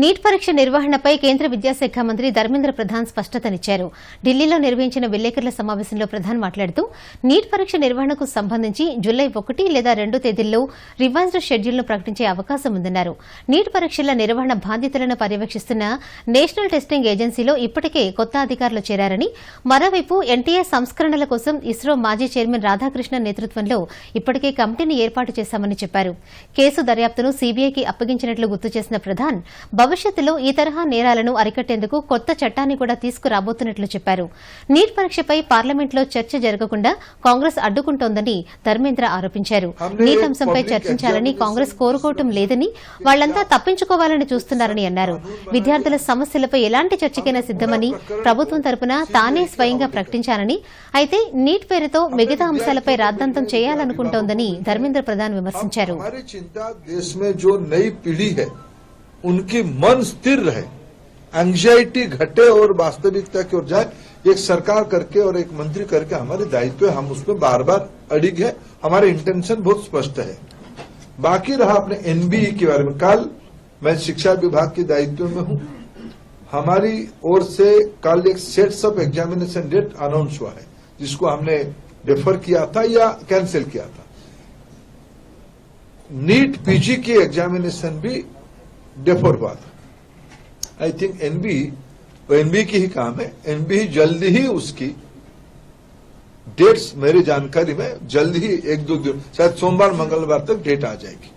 Neat పరీక్ష నిర్వహణపై కేంద్ర విద్యాశాఖ మంత్రి ధర్మేంద్ర ప్రధాన్ స్పష్టతనిచ్చారు. ఢిల్లీలో నిర్వహించిన విలేకరుల సమావేశంలో ప్రధాన్ మాట్లాడుతూ నీట్ పరీక్ష నిర్వహణకు సంబంధించి జులై ఒకటి లేదా రెండు తేదీల్లో రివైజ్డ్ షెడ్యూల్ను ప్రకటించే అవకాశం ఉందన్నారు. నీట్ పరీక్షల నిర్వహణ బాధ్యతలను పర్యవేక్షిస్తున్న నేషనల్ టెస్టింగ్ ఏజెన్సీలో ఇప్పటికే కొత్త అధికారులు చేరారని మరోవైపు ఎన్టీఏ సంస్కరణల కోసం ఇస్రో మాజీ చైర్మన్ రాధాకృష్ణ నేతృత్వంలో ఇప్పటికే కమిటీని ఏర్పాటు చేశామని చెప్పారు. కేసు దర్యాప్తును సీబీఐకి అప్పగించినట్లు గుర్తు చేసిన ప్రధాన్ భవిష్యత్తులో ఈ తరహా నేరాలను అరికట్టేందుకు కొత్త చట్టాన్ని కూడా తీసుకురాబోతున్నట్లు చెప్పారు. నీట్ పరీక్షపై పార్లమెంట్లో చర్చ జరగకుండా కాంగ్రెస్ అడ్డుకుంటోందని ధర్మేంద్ర ఆరోపించారు. నీట్ అంశంపై చర్చించాలని కాంగ్రెస్ కోరుకోవటం లేదని వాళ్ళంతా తప్పించుకోవాలని చూస్తున్నారని అన్నారు. విద్యార్థుల సమస్యలపై ఎలాంటి చర్చకైనా సిద్దమని ప్రభుత్వం తరపున తానే స్వయంగా ప్రకటించానని అయితే నీట్ పేరుతో మిగతా అంశాలపై రాద్ధాంతం చేయాలనుకుంటోందని ధర్మేంద్ర ప్రధాన్ విమర్శించారు. उनकी मन स्थिर रहे। एंग्जाइटी घटे और वास्तविकता की ओर जाए, एक सरकार करके और एक मंत्री करके हमारे दायित्व हम उसमें बार बार अड़िग है। हमारे इंटेंशन बहुत स्पष्ट है। बाकी रहा अपने एनबीई के बारे में। कल मैं शिक्षा विभाग के दायित्व में हूँ। हमारी ओर से कल एक sets of examination date announce हुआ है, जिसको हमने डिफर किया था या कैंसिल किया था। नीट पीजी की एग्जामिनेशन भी डिफर हुआ था। आई थिंक एनबी एनबी की ही काम है। एनबी जल्दी ही उसकी डेट्स मेरी जानकारी में जल्द ही एक दो दिन, शायद सोमवार, मंगलवार तक डेट आ जाएगी।